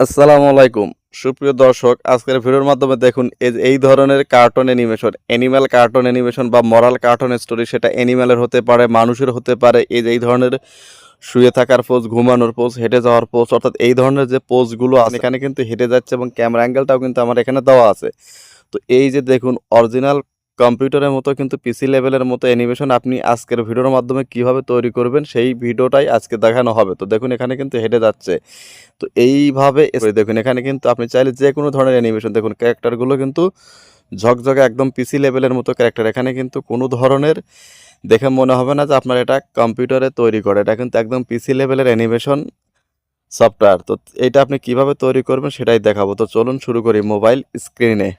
আসসালামু আলাইকুম। সুপ্রিয় দর্শক, আজকের ভিডিওর মাধ্যমে দেখুন, এই ধরনের cartoon animation animal cartoon animation বা মরাল কার্টুন স্টোরি সেটা অ্যানিম্যালের হতে পারে, মানুষের হতে পারে, এই যে এই ধরনের শুয়ে থাকার পোজ ঘুমানোর পোজ হেঁটে যাওয়ার পোজ অর্থাৎ এই ধরনের যে পোজগুলো আছে, এখানে কিন্তু হেঁটে যাচ্ছে এবং ক্যামেরা অ্যাঙ্গেলটাও কিন্তু আমার এখানে দেওয়া আছে। তো এই যে দেখুন অরিজিনাল কম্পিউটারের মতো কিন্তু পিসি লেভেলের মতো অ্যানিমেশন আপনি আজকের ভিডিওর মাধ্যমে কীভাবে তৈরি করবেন, সেই ভিডিওটাই আজকে দেখানো হবে। তো দেখুন, এখানে কিন্তু হেঁটে যাচ্ছে। তো এইভাবে দেখুন, এখানে কিন্তু আপনি চাইলে যে কোনো ধরনের অ্যানিমেশন দেখুন ক্যারেক্টারগুলো কিন্তু ঝকঝকে একদম পিসি লেভেলের মতো ক্যারেক্টার এখানে কিন্তু কোনো ধরনের দেখে মনে হবে না যে আপনার এটা কম্পিউটারে তৈরি করে। এটা কিন্তু একদম পিসি লেভেলের অ্যানিমেশন সফটওয়্যার তো এটা আপনি কীভাবে তৈরি করবেন সেটাই দেখাবো। তো চলুন শুরু করি মোবাইল স্ক্রিনে।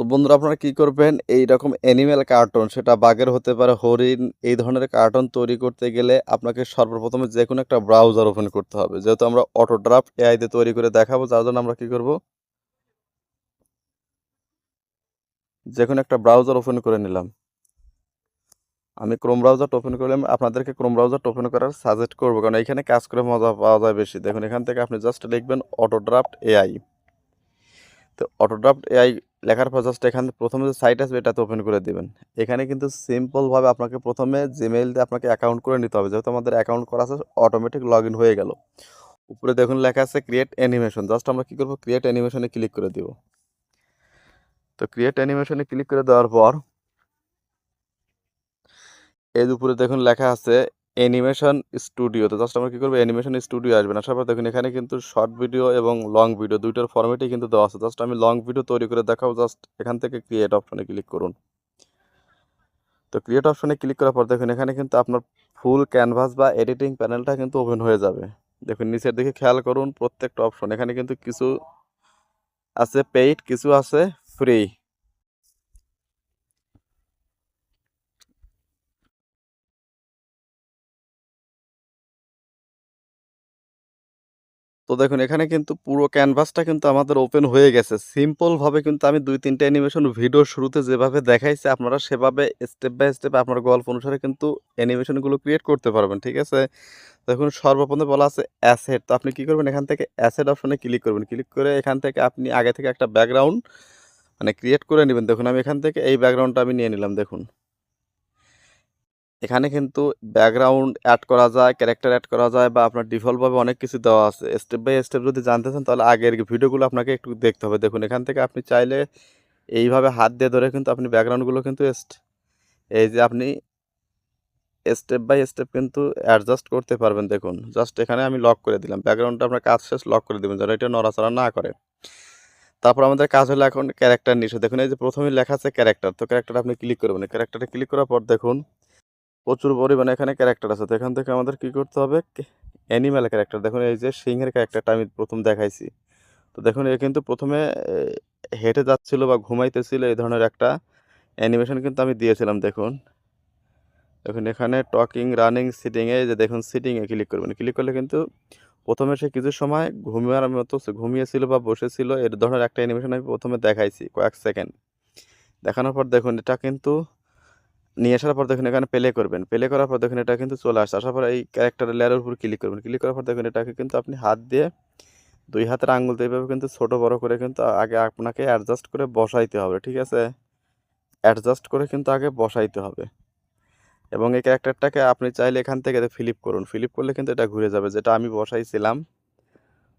তো বন্ধুরা আপনারা কি করবেন? এই রকম অ্যানিমেল কার্টুন সেটা বাঘের হতে পারে, হরিণ, এই ধরনের কার্টুন তৈরি করতে গেলে আপনাকে সর্বপ্রথমে যে কোনো একটা ব্রাউজার ওপেন করতে হবে। যেহেতু আমরা অটো ড্রাফট এআই দিয়ে তৈরি করে দেখাবো, যার জন্য আমরা কি করব? যে কোনো একটা ব্রাউজার ওপেন করে নিলাম। আমি ক্রোম ব্রাউজার ওপেন করলাম আপনাদেরকে ক্রোম ব্রাউজার ওপেন করার সাজেস্ট করব, কারণ এখানে কাজ করে মজা পাওয়া যায় বেশি। দেখুন, এখান থেকে আপনি জাস্ট লিখবেন অটো ড্রাফট এআই তো অটো ড্রাফট এআই লেখার পর জাস্ট এখানে প্রথমে যে সাইট আসবে, এটাতে ওপেন করে দেবেন। এখানে কিন্তু সিম্পলভাবে আপনাকে প্রথমে জিমেইল দিয়ে আপনাকে অ্যাকাউন্ট করে নিতে হবে। যেহেতু আমাদের অ্যাকাউন্ট করা আছে অটোমেটিক লগ হয়ে গেল। উপরে দেখুন লেখা আছে ক্রিয়েট অ্যানিমেশন জাস্ট আমরা কী করব? ক্রিয়েট অ্যানিমেশনে ক্লিক করে দিব। তো ক্রিয়েট অ্যানিমেশনে ক্লিক করে দেওয়ার পর, এর উপরে দেখুন লেখা আছে অ্যানিমেশন স্টুডিও। তো জাস্ট আমরা কী করব? অ্যানিমেশন স্টুডিও আসবেন আসার পর দেখুন, এখানে কিন্তু শর্ট ভিডিও এবং লং ভিডিও দুইটার ফরম্যাটই কিন্তু দেওয়া আছে। জাস্ট আমি লং ভিডিও তৈরি করে দেখাবো। জাস্ট এখান থেকে ক্রিয়েট অপশনে ক্লিক করুন। তো ক্রিয়েট অপশনে ক্লিক করার পর দেখুন, এখানে কিন্তু আপনার ফুল ক্যানভাস বা এডিটিং প্যানেলটা কিন্তু ওপেন হয়ে যাবে। দেখুন, নিচের দিকে খেয়াল করুন, প্রত্যেকটা অপশন এখানে কিন্তু কিছু আছে পেইড কিছু আছে ফ্রি তো দেখুন, এখানে কিন্তু পুরো ক্যানভাসটা কিন্তু আমাদের ওপেন হয়ে গেছে। সিম্পলভাবে কিন্তু আমি দুই তিনটে অ্যানিমেশন ভিডিও শুরুতে যেভাবে দেখাইছি, আপনারা সেভাবে স্টেপ বাই স্টেপ আপনার গল্প অনুসারে কিন্তু অ্যানিমেশনগুলো ক্রিয়েট করতে পারবেন, ঠিক আছে? দেখুন, সর্বপ্রথমে বলা আছে অ্যাসেট তো আপনি কী করবেন? এখান থেকে অ্যাসেট অপশনে ক্লিক করবেন। ক্লিক করে এখান থেকে আপনি আগে থেকে একটা ব্যাকগ্রাউন্ড মানে ক্রিয়েট করে নেবেন। দেখুন, আমি এখান থেকে এই ব্যাকগ্রাউন্ডটা আমি নিয়ে নিলাম, দেখুন। এখানে কিন্তু ব্যাকগ্রাউন্ড অ্যাড করা যায় ক্যারেক্টার অ্যাড করা যায় বা আপনার ডিফল্টভাবে অনেক কিছু দেওয়া আছে। স্টেপ বাই স্টেপ যদি জানতে চান তাহলে আগের ভিডিওগুলো আপনাকে একটু দেখতে হবে। দেখুন, এখান থেকে আপনি চাইলে এইভাবে হাত দিয়ে ধরে কিন্তু আপনি ব্যাকগ্রাউন্ডগুলো কিন্তু এই যে আপনি স্টেপ বাই স্টেপ কিন্তু অ্যাডজাস্ট করতে পারবেন। দেখুন জাস্ট এখানে আমি লক করে দিলাম। ব্যাকগ্রাউন্ডটা আপনার কাজ শেষ লক করে দেবেন যেন এটা নড়াচড়া না করে। তারপর আমাদের কাজ হলো এখন ক্যারেক্টার নিচে দেখুন, এই যে প্রথমে লেখা আছে ক্যারেক্টার তো ক্যারেক্টার আপনি ক্লিক করবেন। ক্যারেক্টারে ক্লিক করার পর দেখুন প্রচুর পরিমাণে এখানে ক্যারেক্টার আছে। তো এখান থেকে আমাদের কী করতে হবে? অ্যানিম্যাল ক্যারেক্টার দেখুন, এই যে সিংহের ক্যারেক্টারটা আমি প্রথম দেখাইছি। তো দেখুন, এ কিন্তু প্রথমে হেঁটে যাচ্ছিল বা ঘুমাইতেছিল এই ধরনের একটা অ্যানিমেশন কিন্তু আমি দিয়েছিলাম, দেখুন। দেখুন, এখানে টকিং রানিং সিটিংয়ে যে দেখুন সিটিংয়ে ক্লিক করবেন। ক্লিক করলে কিন্তু প্রথমে সে কিছু সময় ঘুমিয়ার মতো ঘুমিয়েছিল বা বসেছিল, এর ধরনের একটা অ্যানিমেশন আমি প্রথমে দেখাইছি কয়েক সেকেন্ড দেখানোর পর দেখুন, এটা কিন্তু নিয়ে আসার পর দেখুন এখানে প্লে করবেন। প্লে করার পর দেখুন এটা কিন্তু চলে আসছে। আসার পর এই ক্যারেক্টারের লেয়ারের উপর ক্লিক করবেন। ক্লিক করার পর দেখুন এটাকে কিন্তু আপনি হাত দিয়ে দুই হাতের আঙুল দিয়ে কিন্তু ছোট, বড় করে কিন্তু আগে আপনাকে অ্যাডজাস্ট করে বসাইতে হবে, ঠিক আছে? অ্যাডজাস্ট করে কিন্তু আগে বসাইতে হবে। এবং এই ক্যারেক্টারটাকে আপনি চাইলে এখান থেকে ফিলিপ করুন। ফিলিপ করলে কিন্তু এটা ঘুরে যাবে। যেটা আমি বসাইছিলাম।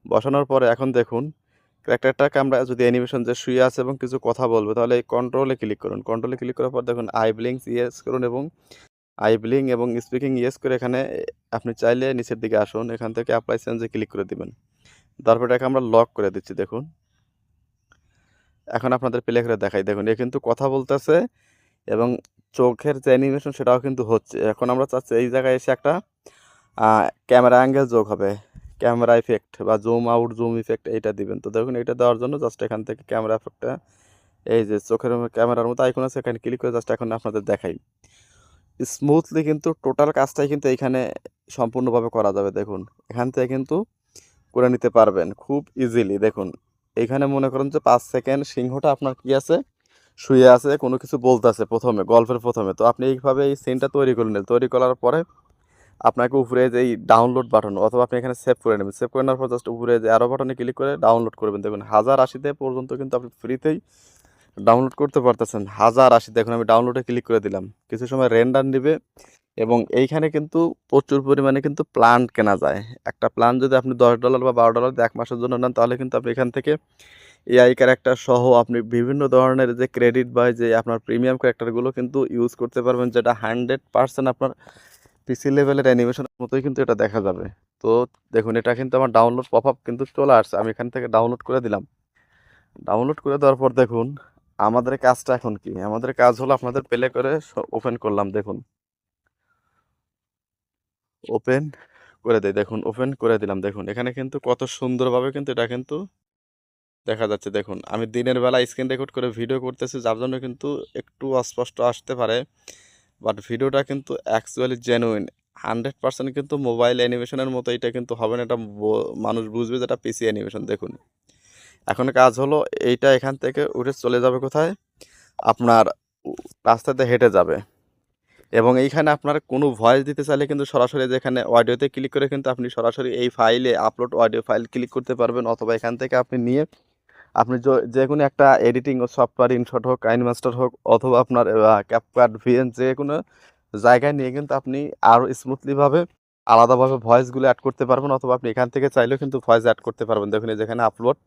বসানোর পরে এখন দেখুন ক্যারেক্টারটাকে আমরা যদি অ্যানিমেশন যে শুয়ে আছে এবং কিছু কথা বলব, তাহলে এই কন্ট্রোলে ক্লিক করুন। কন্ট্রোলে ক্লিক করার পর দেখুন আই ব্লিংস ইয়েস করুন এবং আই ব্লিং এবং স্পিকিং ইয়েস করে এখানে আপনি চাইলে নিচের দিকে আসুন, এখান থেকে অ্যাপ্লাই চেঞ্জে ক্লিক করে দিবেন। তারপর এটাকে আমরা লক করে দিচ্ছি, দেখুন। এখন আপনাদের প্লে করে দেখাই। দেখুন, এ কিন্তু কথা বলতেছে এবং চোখের যে অ্যানিমেশন সেটাও কিন্তু হচ্ছে। এখন আমরা চাচ্ছি এই জায়গায় এসে একটা ক্যামেরা অ্যাঙ্গেল যোগ হবে। ক্যামেরা ইফেক্ট বা জুম আউট জুম ইফেক্ট এইটা দিবেন। তো দেখুন এটা দেওয়ার জন্য জাস্ট এখান থেকে ক্যামেরা ইফেক্টটা এই যে চোখের ক্যামেরার মতো আইকন আছে, এখানে ক্লিক করে জাস্ট এখন আপনাদের দেখাই। স্মুথলি কিন্তু টোটাল কাজটাই কিন্তু এখানে সম্পূর্ণভাবে করা যাবে, দেখুন। এখান থেকে কিন্তু করে নিতে পারবেন, খুব ইজিলি দেখুন, এখানে মনে করেন যে পাঁচ সেকেন্ড সিংহটা আপনার কি আছে? শুয়ে আছে, কোনো কিছু বলতেছে প্রথমে, গল্পের প্রথমে। তো আপনি এইভাবে এই সিনটা তৈরি করে নিলেন। তৈরি করার পরে আপনাকে উপরে যে ডাউনলোড বাটন অথবা আপনি এখানে সেভ করে নেবেন। সেভ করে নেওয়ার পর জাস্ট উপরে যে আরও বাটনে ক্লিক করে ডাউনলোড করবেন। দেখুন, হাজার আশিতে পর্যন্ত কিন্তু আপনি ফ্রিতেই ডাউনলোড করতে পারতেছেন। হাজার আশি দেখুন আমি ডাউনলোডে ক্লিক করে দিলাম। কিছু সময় রেন্ডার নেবে এবং এইখানে কিন্তু প্রচুর পরিমাণে কিন্তু প্লান্ট কেনা যায়। একটা প্লান যদি আপনি দশ ডলার বা বারো ডলার এক মাসের জন্য নেন, তাহলে কিন্তু আপনি এখান থেকে এআই ক্যারেক্টার সহ আপনি বিভিন্ন ধরনের যে ক্রেডিট বা যে আপনার প্রিমিয়াম ক্যারেক্টারগুলো কিন্তু ইউজ করতে পারবেন, যেটা হান্ড্রেড পার্সেন্ট আপনার পিসি লেভেলের অ্যানিমেশনের মতোই কিন্তু এটা দেখা যাবে। তো দেখুন, এটা কিন্তু আমার ডাউনলোড পপ আপ কিন্তু চলে আসছে। আমি এখান থেকে ডাউনলোড করে দিলাম। ডাউনলোড করে দেওয়ার পর দেখুন, আমাদের কাজটা এখন কি? আমাদের কাজ হলো আপনাদের প্লে করে ওপেন করলাম, দেখুন। ওপেন করে দেয় দেখুন ওপেন করে দিলাম, দেখুন। এখানে কিন্তু কত সুন্দরভাবে কিন্তু এটা কিন্তু দেখা যাচ্ছে, দেখুন। আমি দিনের বেলা স্ক্রিন রেকর্ড করে ভিডিও করতেছি, যার জন্য কিন্তু একটু অস্পষ্ট আসতে পারে। বাট ভিডিওটা কিন্তু অ্যাকচুয়ালি জেনুইন হান্ড্রেড পার্সেন্ট কিন্তু মোবাইল অ্যানিমেশনের মতো এটা কিন্তু হবে না, এটা মানুষ বুঝবে যেটা পিসি অ্যানিমেশন দেখুন। এখন কাজ হলো এইটা এখান থেকে উঠে চলে যাবে কোথায়? আপনার রাস্তাতে হেঁটে যাবে। এবং এইখানে আপনার কোনো ভয়েস দিতে চাইলে কিন্তু সরাসরি যেখানে অডিওতে ক্লিক করে কিন্তু আপনি সরাসরি এই ফাইলে আপলোড অডিও ফাইল ক্লিক করতে পারবেন, অথবা এখান থেকে আপনি নিয়ে আপনি য- কোনো একটা এডিটিং ও সফটওয়্যার ইনশট হোক কাইন মাস্টার হোক, অথবা আপনার ক্যাপকাট ভিএন যে কোনো জায়গায় নিয়ে কিন্তু আপনি আরও স্মুথলিভাবে আলাদাভাবে ভয়েসগুলো অ্যাড করতে পারবেন, অথবা আপনি এখান থেকে চাইলেও কিন্তু ভয়েস অ্যাড করতে পারবেন। দেখুন যেখানে আপলোড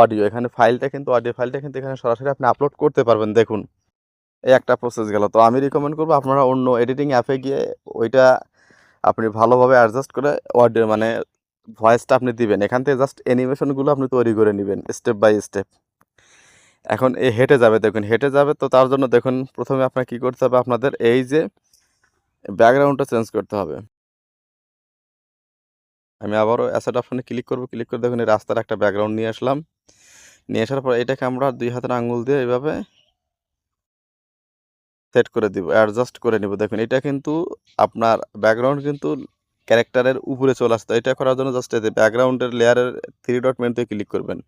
অডিও এখানে ফাইলটা কিন্তু অডিও ফাইলটা কিন্তু এখানে সরাসরি আপনি আপলোড করতে পারবেন। দেখুন, এই একটা প্রসেস গেল। তো আমি রিকমেন্ড করব আপনারা অন্য এডিটিং অ্যাপে গিয়ে ওইটা আপনি ভালোভাবে অ্যাডজাস্ট করে অডিও মানে ভয়েসটা আপনি দিবেন, এখান থেকে জাস্ট অ্যানিমেশনগুলো আপনি তৈরি করে নেবেন স্টেপ বাই স্টেপ এখন এ হেঁটে যাবে, দেখুন, হেঁটে যাবে তো তার জন্য দেখুন, প্রথমে আপনার কি করতে হবে, আপনাদের এই যে ব্যাকগ্রাউন্ডটা চেঞ্জ করতে হবে। আমি আবারও অ্যাসেট অপশনে ক্লিক করব ক্লিক করে দেখুন, এই রাস্তার একটা ব্যাকগ্রাউন্ড নিয়ে আসলাম। নিয়ে আসার পর এটাকে আমরা দুই হাতের আঙ্গুল দিয়ে এইভাবে সেট করে দিব অ্যাডজাস্ট করে নিব। দেখুন, এটা কিন্তু আপনার ব্যাকগ্রাউন্ড কিন্তু ক্যারেক্টারের উপরে চলে আসতো এটা করার জন্য জাস্ট এই ব্যাকগ্রাউন্ডের লেয়ারের থ্রি ডট মেনুতে ক্লিক করবেন।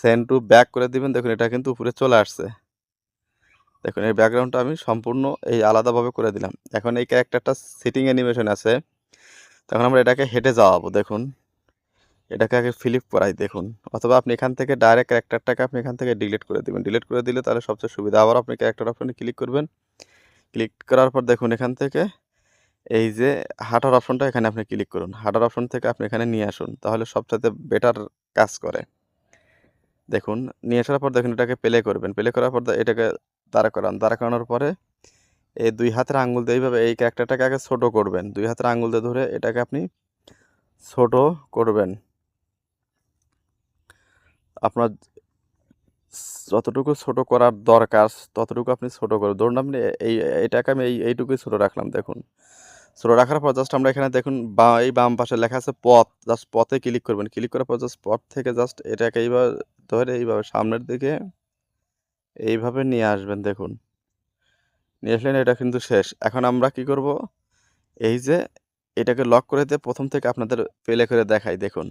সেন্ড টু ব্যাক করে দিবেন। দেখুন, এটা কিন্তু উপরে চলে আসছে। দেখুন, এই ব্যাকগ্রাউন্ডটা আমি সম্পূর্ণ এই আলাদাভাবে করে দিলাম। এখন এই ক্যারেক্টারটা সিটিং অ্যানিমেশন আছে। তখন আমরা এটাকে হেঁটে যাওয়াবো, দেখুন। এটাকে আগে ফিলিপ করাই, দেখুন। অথবা আপনি এখান থেকে ডাইরেক্ট ক্যারেক্টারটাকে আপনি এখান থেকে ডিলিট করে দিবেন। ডিলিট করে দিলে তাহলে সবচেয়ে সুবিধা। আবার আপনি ক্যারেক্টার অপশনে ক্লিক করবেন। ক্লিক করার পর দেখুন, এখান থেকে এই যে হাঁটার অপশনটা এখানে আপনি ক্লিক করুন। হাঁটার অপশন থেকে আপনি এখানে নিয়ে আসুন, তাহলে সবচাইতে বেটার কাজ করে। দেখুন, নিয়ে আসার পর দেখুন এটাকে প্লে করবেন। প্লে করার পর এটাকে দাঁড়া করান। দাঁড়া করানোর পরে এই দুই হাতের আঙুল দিয়ে এইভাবে এই ক্যারেক্টারটাকে আগে ছোটো করবেন। দুই হাতের আঙ্গুল দিয়ে ধরে এটাকে আপনি ছোট করবেন। আপনার যতটুকু ছোট করার দরকার, ততটুকু আপনি ছোট করুন। ধরুন আপনি এই, এটাকে আমি এই, এইটুকুই ছোট রাখলাম, দেখুন। ছোট রাখার পর জাস্ট আমরা এখানে দেখুন, বা এই বাম পাশে লেখা আছে পথ। জাস্ট পথে ক্লিক করবেন। ক্লিক করার পর জাস্ট পথ থেকে জাস্ট এটাকে এইভাবে ধরে এইভাবে সামনের দিকে এইভাবে নিয়ে আসবেন, দেখুন। নিয়ে আসলেন, এটা কিন্তু শেষ। এখন আমরা কি করব? এই যে এটাকে লক করে দিয়ে প্রথম থেকে আপনাদের প্লে করে দেখাই, দেখুন।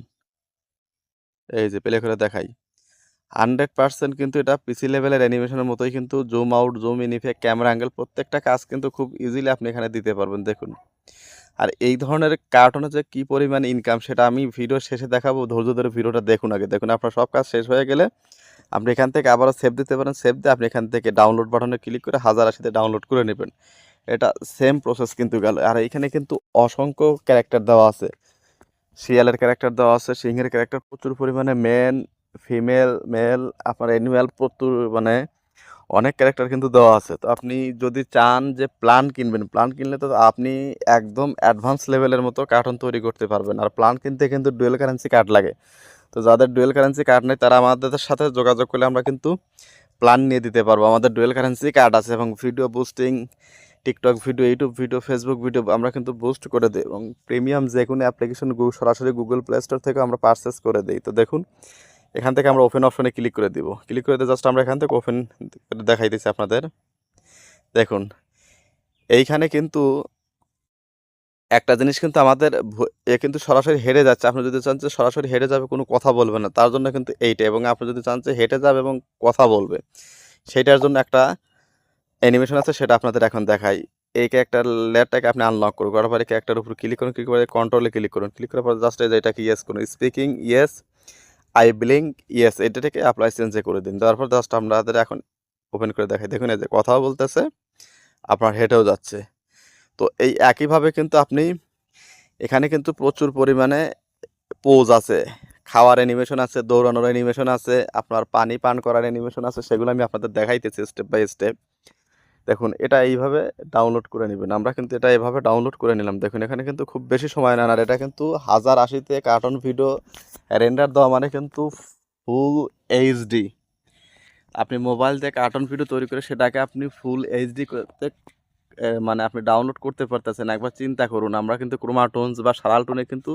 এই যে প্লে করে দেখাই। হান্ড্রেড পার্সেন্ট কিন্তু এটা পিসি লেভেলের অ্যানিমেশনের মতোই কিন্তু zoom out zoom in effect camera angle প্রত্যেকটা কাজ কিন্তু খুব ইজিলি আপনি এখানে দিতে পারবেন, দেখুন। আর এই ধরনের কার্টুনে যে কী পরিমাণ ইনকাম সেটা আমি ভিডিও শেষে দেখাবো, ধৈর্য ধরে ভিডিওটা দেখুন আগে। দেখুন আপনার সব কাজ শেষ হয়ে গেলে আপনি এখান থেকে আবারও সেভ দিতে পারেন সেভ দিয়ে আপনি এখান থেকে ডাউনলোড বাটনে ক্লিক করে হাজার আশিতে ডাউনলোড করে নেবেন। এটা সেম প্রসেস কিন্তু গেল। আর এখানে কিন্তু অসংখ্য ক্যারেক্টার দেওয়া আছে। শিয়ালের ক্যারেক্টার দেওয়া আছে, সিংহের ক্যারেক্টার প্রচুর পরিমাণে মেন ফিমেল মেল আপনার অ্যানিম্যাল প্রচুর মানে অনেক ক্যারেক্টার কিন্তু দেওয়া আছে। তো আপনি যদি চান যে প্ল্যান কিনবেন প্ল্যান কিনলে তো আপনি একদম অ্যাডভান্স লেভেলের মতো কার্টুন তৈরি করতে পারবেন। আর প্ল্যান কিনতে কিন্তু ডুয়েল কারেন্সি কার্ড লাগে। তো যাদের ডুয়েল কারেন্সি কার্ড নেই, তারা আমাদের সাথে যোগাযোগ করলে আমরা কিন্তু প্ল্যান নিয়ে দিতে পারব। আমাদের ডুয়েল কারেন্সি কার্ড আছে এবং video boosting TikTok video YouTube video Facebook video আমরা কিন্তু বুস্ট করে দিই এবং প্রিমিয়াম যে কোনো অ্যাপ্লিকেশন সরাসরি গুগল প্লে স্টোর থেকে আমরা পারচেস করে দিই। তো দেখুন এখান থেকে আমরা ওপেন অপশনে ক্লিক করে দিব। ক্লিক করে দিয়ে জাস্ট আমরা এখান থেকে ওপেন দেখাই দিচ্ছি আপনাদের। দেখুন, এইখানে কিন্তু একটা জিনিস কিন্তু আমাদের এ কিন্তু সরাসরি হেরে যাচ্ছে। আপনি যদি চান যে সরাসরি হেরে যাবে, কোনো কথা বলবে না। তার জন্য কিন্তু এইটা এবং আপনি যদি চান যে হেঁটে যাবে এবং কথা বলবে, সেটার জন্য একটা অ্যানিমেশন আছে, সেটা আপনাদের এখন দেখাই। এই ক্যারেক্টার লেয়ারটাকে আপনি আনলক করুন। করার পরে ক্যারেক্টার উপর ক্লিক করুন ক্লিক করে কন্ট্রোলে ক্লিক করুন। ক্লিক করার পরে জাস্ট এই যে এটাকে ইয়েস করুন। Speaking yes I blink, yes এটাকে অ্যাপ্লাই চেঞ্জে করে দিন। দেওয়ার পর জাস্ট আমাদের এখন ওপেন করে দেখাই। দেখুন, এই যে কথাও বলতেছে, আপনার হেঁটেও যাচ্ছে। তো এই একইভাবে কিন্তু আপনি এখানে কিন্তু প্রচুর পরিমাণে পোজ আছে। খাওয়ার অ্যানিমেশন আছে, দৌড়ানোর অ্যানিমেশন আছে, আপনার পানি পান করার অ্যানিমেশন আছে, সেগুলো আমি আপনাদের দেখাইতেছি স্টেপ বাই স্টেপ দেখুন, এটা এইভাবে ডাউনলোড করে নেবেন। আমরা কিন্তু এটা এভাবে ডাউনলোড করে নিলাম। দেখুন, এখানে কিন্তু খুব বেশি সময় নেন আর এটা কিন্তু হাজার আশিতে কার্টুন ভিডিও রেন্ডার দেওয়া মানে কিন্তু ফুল এইচডি আপনি মোবাইল দিয়ে কার্টুন ভিডিও তৈরি করে সেটাকে আপনি ফুল এইচডি করতে মানে আপনি ডাউনলোড করতে পারতেছেন। একবার চিন্তা করুন, আমরা কিন্তু ক্রোমাটোনস বা সারালটোনে কিন্তু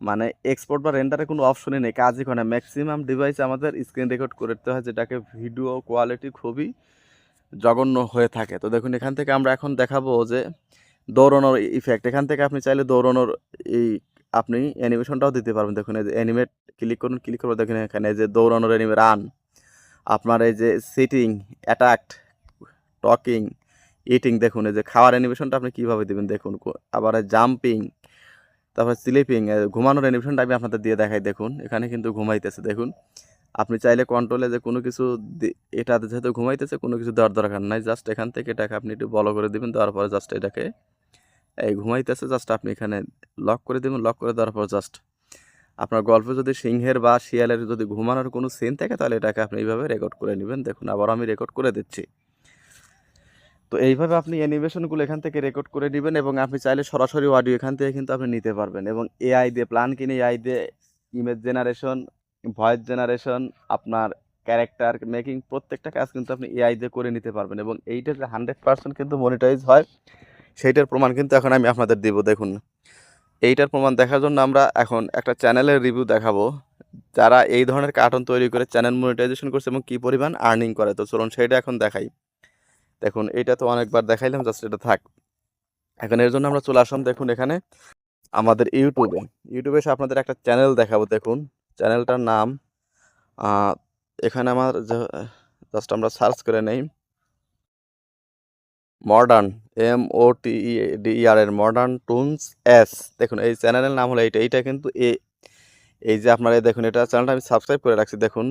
মানে এক্সপোর্ট বা রেন্ডারের কোনো অপশনই নেই। কাজই করে ম্যাক্সিমাম ডিভাইস আমাদের স্ক্রিন রেকর্ড করতে হয়, যেটাকে ভিডিও কোয়ালিটি খুবই জঘন্য হয়ে থাকে। তো দেখুন, এখান থেকে আমরা এখন দেখাবো যে দৌড়ানোর ইফেক্ট এখান থেকে আপনি চাইলে দৌড়ানোর এই আপনি অ্যানিমেশনটাও দিতে পারবেন। দেখুন, এই যে অ্যানিমেট ক্লিক করুন ক্লিক করব দেখুন এখানে যে দৌড়ানোর অ্যানিমে রান আপনার এই যে সিটিং অ্যাটাক্ট টকিং ইটিং দেখুন, এই যে খাওয়ার অ্যানিমেশনটা আপনি কীভাবে দেবেন? দেখুন আবার জাম্পিং তারপর স্লিপিং ঘুমানোর অ্যানিমেশনটা আমি আপনাদের দিয়ে দেখাই। দেখুন, এখানে কিন্তু ঘুমাইতেছে। দেখুন আপনি চাইলে কন্ট্রোলে যে কোনো কিছু এটাতে যেহেতু ঘুমাইতেছে, কোনো কিছু দেওয়ার দরকার নাই। জাস্ট এখান থেকে এটাকে আপনি একটু বলো করে দিবেন, দেওয়ার পরে জাস্ট এটাকে, এই ঘুমাইতেছে জাস্ট আপনি এখানে লক করে দিবেন লক করে দেওয়ার পর জাস্ট আপনার গল্পে যদি সিংহের বা শিয়ালের যদি ঘুমানোর কোনো সিন থাকে, তাহলে এটাকে আপনি এইভাবে রেকর্ড করে নেবেন। দেখুন, আবার আমি রেকর্ড করে দিচ্ছি। তো এইভাবে আপনি অ্যানিমেশনগুলো এখান থেকে রেকর্ড করে নেবেন এবং আপনি চাইলে সরাসরি অডিও এখান থেকে কিন্তু আপনি নিতে পারবেন এবং এআই দিয়ে প্ল্যান কিনে এআই দিয়ে ইমেজ জেনারেশন ভয়েস জেনারেশন আপনার ক্যারেক্টার মেকিং প্রত্যেকটা কাজ কিন্তু আপনি এআই দিয়ে করে নিতে পারবেন এবং এইটা যে হান্ড্রেড পার্সেন্ট কিন্তু মনিটাইজ হয়, সেইটার প্রমাণ কিন্তু এখন আমি আপনাদের দিব, দেখুন। এইটার প্রমাণ দেখার জন্য আমরা এখন একটা চ্যানেলের রিভিউ দেখাবো, যারা এই ধরনের কার্টুন তৈরি করে চ্যানেল মনিটাইজেশন করছে এবং কী পরিমাণ আর্নিং করে। তো চলুন সেইটা এখন দেখাই। দেখুন, এইটা তো অনেকবার দেখাইলাম জাস্ট এটা থাক। এখন এর জন্য আমরা চলে আসলাম, দেখুন এখানে আমাদের ইউটিউবে ইউটিউবে এসে আপনাদের একটা চ্যানেল দেখাবো, দেখুন। চ্যানেলটার নাম এখানে আমার জাস্ট আমরা সার্চ করে নেই। Modern, M O T D R এর মডার্ন টুনস এস। দেখুন, এই চ্যানেলের নাম হলো এইটা এইটা কিন্তু এ, এই যে আপনারা দেখুন, এটা চ্যানেলটা আমি সাবস্ক্রাইব করে রাখছি, দেখুন।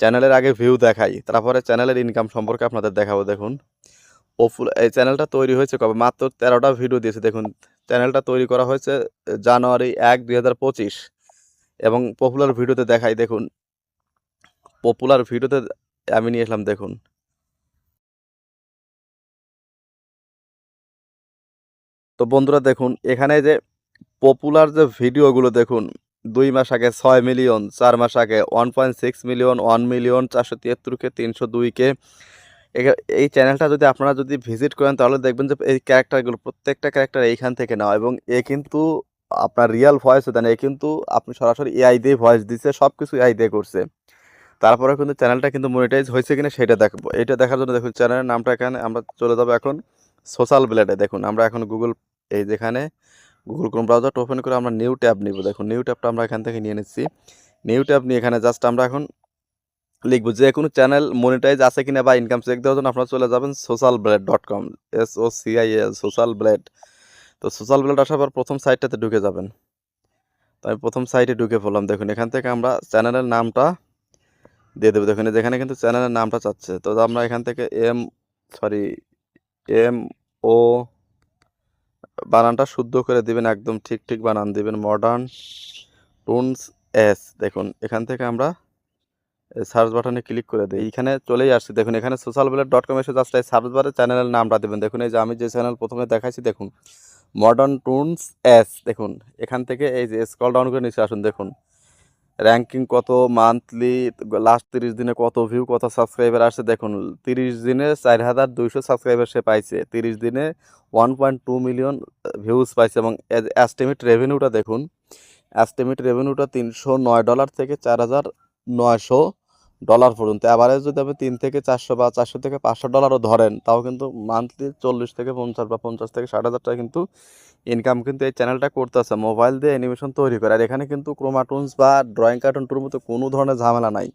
চ্যানেলের আগে ভিউ দেখাই, তারপরে চ্যানেলের ইনকাম সম্পর্কে আপনাদের দেখাবো, দেখুন। পপুল এই চ্যানেলটা তৈরি হয়েছে কবে? মাত্র তেরোটা ভিডিও দিয়েছে, দেখুন। চ্যানেলটা তৈরি করা হয়েছে জানুয়ারি এক দুই হাজার পঁচিশ। এবং পপুলার ভিডিওতে দেখাই, দেখুন। পপুলার ভিডিওতে আমি নিয়ে আসলাম দেখুন। তো বন্ধুরা, দেখুন, এখানে যে পপুলার যে ভিডিওগুলো, দেখুন, দুই মাস আগে ছয় মিলিয়ন চার মাস আগে one point six million one million চারশো তিয়াত্তরকে তিনশো দুইকে। এই চ্যানেলটা যদি আপনারা যদি ভিজিট করেন, তাহলে দেখবেন যে এই ক্যারেক্টারগুলো প্রত্যেকটা ক্যারেক্টার এইখান থেকে নেওয়া এবং এ কিন্তু আপনার রিয়েল ভয়েস দেন এ কিন্তু আপনি সরাসরি এআই দিয়ে ভয়েস দিচ্ছে সব কিছু এআই দিয়ে করছে। তারপরে কিন্তু চ্যানেলটা কিন্তু মনিটাইজ হয়েছে কিনা সেটা দেখব এটা দেখার জন্য দেখুন চ্যানেলের নামটা এখানে আমরা চলে যাব এখন সোশ্যাল ব্লেডে দেখুন, আমরা এখন গুগল এই যেখানে গুগল ক্রোম ব্রাউজারটা ওপেন করে আমরা নিউ ট্যাব নিব। দেখুন নিউ ট্যাবটা আমরা এখান থেকে নিয়ে নিচ্ছি। নিউ ট্যাব নিয়ে এখানে জাস্ট আমরা এখন লিখব, যে কোনো চ্যানেল মনিটাইজ আছে কিনা বা ইনকাম চেক দেওয়ার জন্য আপনারা চলে যাবেন social blade dot com S O CIL social blade তো সোশ্যাল ব্লেড আসার পর প্রথম সাইটটাতে ঢুকে যাবেন। তো আমি প্রথম সাইটে ঢুকে পড়লাম। দেখুন, এখান থেকে আমরা চ্যানেলের নামটা দিয়ে দেবো। দেখুন যেখানে কিন্তু চ্যানেলের নামটা চাচ্ছে। তো আমরা এখান থেকে এম সরি এম ও বানানটা শুদ্ধ করে দিবেন, একদম ঠিক ঠিক বানান দিবেন। মডার্ন টুনস এস দেখুন, এখান থেকে আমরা সার্চ বাটনে ক্লিক করে দিই। এইখানে চলেই আসছি। দেখুন, এখানে সোশ্যাল ব্লেড ডট কম এসে জাস্ট এই সার্চ বারে চ্যানেলের নামটা দেবেন। দেখুন, এই যে আমি যে চ্যানেল প্রথমে দেখাইছি, দেখুন। মডার্ন টুনস এস দেখুন, এখান থেকে এই যে স্কল ডাউন করে নিচে আসুন, দেখুন। র্যাঙ্কিং কত মান্থলি লাস্ট তিরিশ দিনে কত ভিউ কত সাবস্ক্রাইবার আসছে, দেখুন, তিরিশ দিনে চার হাজার দুইশো সাবস্ক্রাইবার সে পাইছে। তিরিশ দিনে one point two million views পাইছে এবং অ্যাস্টিমেট রেভিনিউটা দেখুন অ্যাস্টিমেট রেভিনিউটা তিনশো নয় ডলার থেকে চার হাজার নয়শো ডলার পর্যন্ত। অ্যাভারেজ যদি আপনি তিন থেকে চারশো বা চারশো থেকে পাঁচশো ডলারও ধরেন, তাও কিন্তু মান্থলি চল্লিশ থেকে পঞ্চাশ বা পঞ্চাশ থেকে ষাট হাজার টাকা কিন্তু ইনকাম কিন্তু এই চ্যানেলটা করতে আছে মোবাইল দিয়ে অ্যানিমেশন তৈরি করে। আর এখানে কিন্তু ক্রোমাটুনস বা ড্রয়িং কার্টুন টুর মতো কোনো ধরনের ঝামেলা নাই।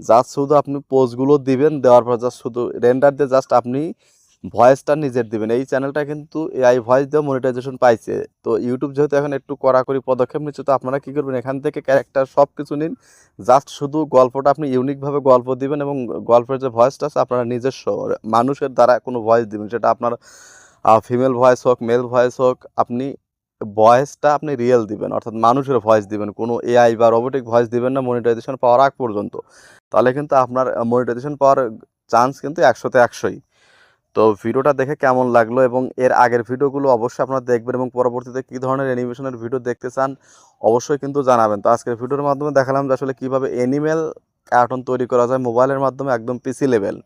জাস্ট শুধু আপনি পোস্টগুলো দিবেন, দেওয়ার পর জাস্ট শুধু রেন্ডার দিয়ে জাস্ট আপনি ভয়েসটা নিজের দিবেন। এই চ্যানেলটা কিন্তু এআই ভয়েস দিয়ে মনিটাইজেশন পাইছে। তো ইউটিউব যেহেতু এখন একটু কড়াকড়ি পদক্ষেপ নিচ্ছে, তো আপনারা কী করবেন? এখান থেকে ক্যারেক্টার সব কিছু নিন। জাস্ট শুধু গল্পটা আপনি ইউনিকভাবে গল্প দিবেন এবং গল্পের যে ভয়েসটা আছে, আপনারা নিজস্ব মানুষের দ্বারা কোনো ভয়েস দিবেন। সেটা আপনার ফিমেল ভয়েস হোক মেল ভয়েস হোক, আপনি ভয়েসটা আপনি রিয়েল দিবেন। অর্থাৎ মানুষের ভয়েস দিবেন। কোনো এআই বা রোবোটিক ভয়েস দিবেন না মনিটাইজেশন পাওয়ার আগ পর্যন্ত। তাহলে কিন্তু আপনার মনিটাইজেশন পাওয়ার চান্স কিন্তু একশোতে একশোই। তো ভিডিওটা দেখে কেমন লাগল এবং এর আগের ভিডিওগুলো অবশ্যই আপনারা দেখবেন এবং পরবর্তীতে কী ধরনের অ্যানিমেশনের ভিডিও দেখতে চান, অবশ্যই কিন্তু জানাবেন। তো আজকের ভিডিওর মাধ্যমে দেখালাম যে আসলে কীভাবে অ্যানিমেল কার্টুন তৈরি করা যায় মোবাইলের মাধ্যমে একদম পিসি লেভেল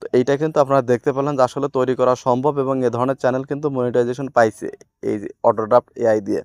তো এইটা কিন্তু আপনারা দেখতে পেলেন যে আসলে তৈরি করা সম্ভব এবং এ ধরনের চ্যানেল কিন্তু মনিটাইজেশন পাইছে এই অটোড্রাফট এআই দিয়ে।